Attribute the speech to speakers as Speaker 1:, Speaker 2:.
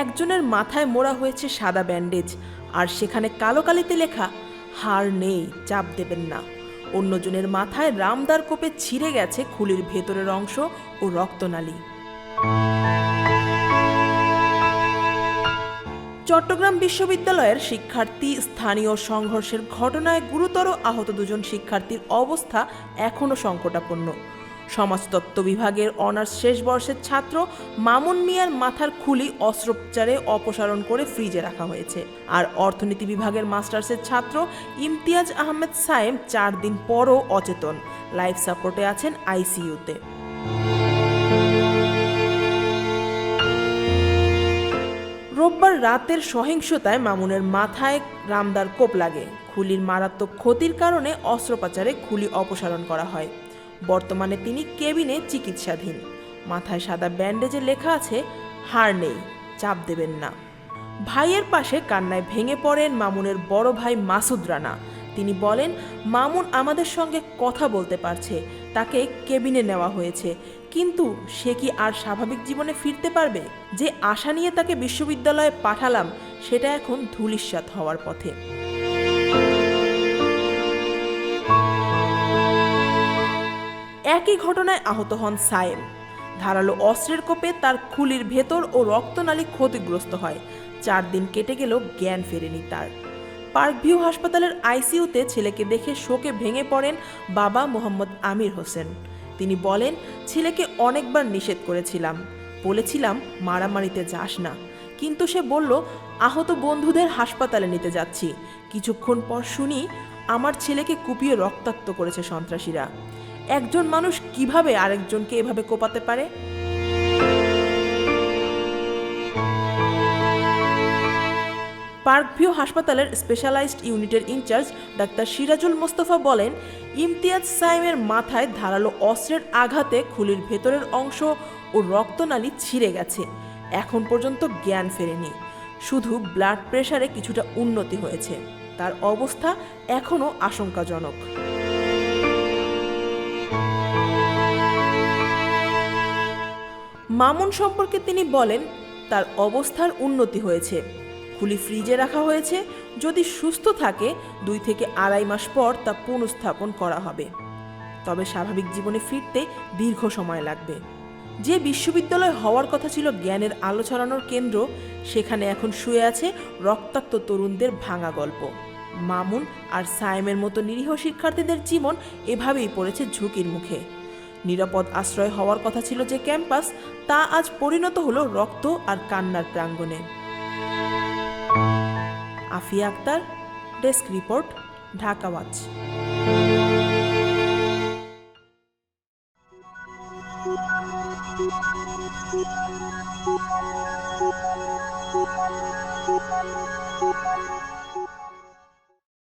Speaker 1: একজনের মাথায় মোড়া হয়েছে সাদা ব্যান্ডেজ, আর সেখানে কালো কালিতে লেখা, হার নেই, চাপ দেবেন না। অন্যজনের মাথায় রামদার কোপে ছিঁড়ে গেছে খুলির ভেতরের অংশ ও রক্তনালী। চট্টগ্রাম বিশ্ববিদ্যালয়ের শিক্ষার্থী স্থানীয় সংঘর্ষের ঘটনায় গুরুতর আহত দুজন শিক্ষার্থীর অবস্থা এখনও সংকটাপন্ন। সমাজতত্ত্ব বিভাগের অনার্স শেষ বর্ষের ছাত্র মামুন মিয়ার মাথার খুলি অস্ত্রোপচারে অপসারণ করে ফ্রিজে রাখা হয়েছে। আর অর্থনীতি বিভাগের মাস্টার্সের ছাত্র ইমতিয়াজ আহমেদ সায়েম চার দিন পরও অচেতন। লাইফ সাপোর্টে আছেন আইসিইউতে। রোববার রাতের সহিংসতায় মামুনের মাথায় রামদার কোপ লাগে। খুলির মারাত্মক ক্ষতির কারণে অস্ত্রোপচারে খুলি অপসারণ করা হয়। বর্তমানে তিনি কেবিনে চিকিৎসাধীন। মাথায় সাদা ব্যান্ডেজে লেখা আছে, হার নেই, চাপ দেবেন না। ভাইয়ের পাশে কান্নায় ভেঙে পড়েন মামুনের বড় ভাই মাসুদ রানা। তিনি বলেন, মামুন আমাদের সঙ্গে কথা বলতে পারছে, তাকে কেবিনে নেওয়া হয়েছে। কিন্তু সে কি আর স্বাভাবিক জীবনে ফিরতে পারবে? যে আশা নিয়ে তাকে বিশ্ববিদ্যালয়ে পাঠালাম, সেটা এখন ধূলিস্যাৎ হওয়ার পথে। একই ঘটনায় আহত হন সায়েম। ধারালো অস্ত্রের কোপে তার খুলির ভেতর ও রক্তনালী ক্ষতিগ্রস্ত হয়। চার দিন কেটে গেলেও জ্ঞান ফেরেনি তার। পার্কভিউ হাসপাতালের আইসিইউতে ছেলেকে দেখে শোকে ভেঙে পড়েন বাবা মোহাম্মদ আমির হোসেন। তিনি বলেন, ছেলেকে অনেকবার নিষেধ করেছিলাম। বলেছিলাম, মারামারিতে যাস না। কিন্তু সে বলল, আহত বন্ধুদের হাসপাতালে নিতে যাচ্ছি। কিছুক্ষণ পর শুনি, আমার ছেলেকে কুপিয়ে রক্তাক্ত করেছে সন্ত্রাসীরা। একজন মানুষ কীভাবে আরেকজনকে এভাবে কোপাতে পারে? পার্কভিউ হাসপাতালের স্পেশালাইজড ইউনিটের ইনচার্জ ডাক্তার সিরাজুল মোস্তফা বলেন, ইমতিয়াজ সাইমের মাথায় ধারালো অস্ত্রের আঘাতে খুলির ভেতরের অংশ ও রক্তনালী ছিঁড়ে গেছে। এখন পর্যন্ত জ্ঞান ফেরেনি। শুধু ব্লাড প্রেশারে কিছুটা উন্নতি হয়েছে। তার অবস্থা এখনও আশঙ্কাজনক। মামুন সম্পর্কে তিনি বলেন, তার অবস্থার উন্নতি হয়েছে। খুলি ফ্রিজে রাখা হয়েছে। যদি সুস্থ থাকে, দুই থেকে আড়াই মাস পর তা পুনঃস্থাপন করা হবে। তবে স্বাভাবিক জীবনে ফিরতে দীর্ঘ সময় লাগবে। যে বিশ্ববিদ্যালয় হওয়ার কথা ছিল জ্ঞানের আলো ছড়ানোর কেন্দ্র, সেখানে এখন শুয়ে আছে রক্তাক্ত তরুণদের ভাঙা গল্প। মামুন আর সায়েমের মতো নিরীহ শিক্ষার্থীদের জীবন এভাবেই পড়েছে ঝুঁকির মুখে। নিরাপদ আশ্রয় হওয়ার কথা ছিল যে ক্যাম্পাস, তা আজ পরিণত হলো রক্ত আর কান্নার প্রাঙ্গণে Afia Akter, desk report, Dhaka watch.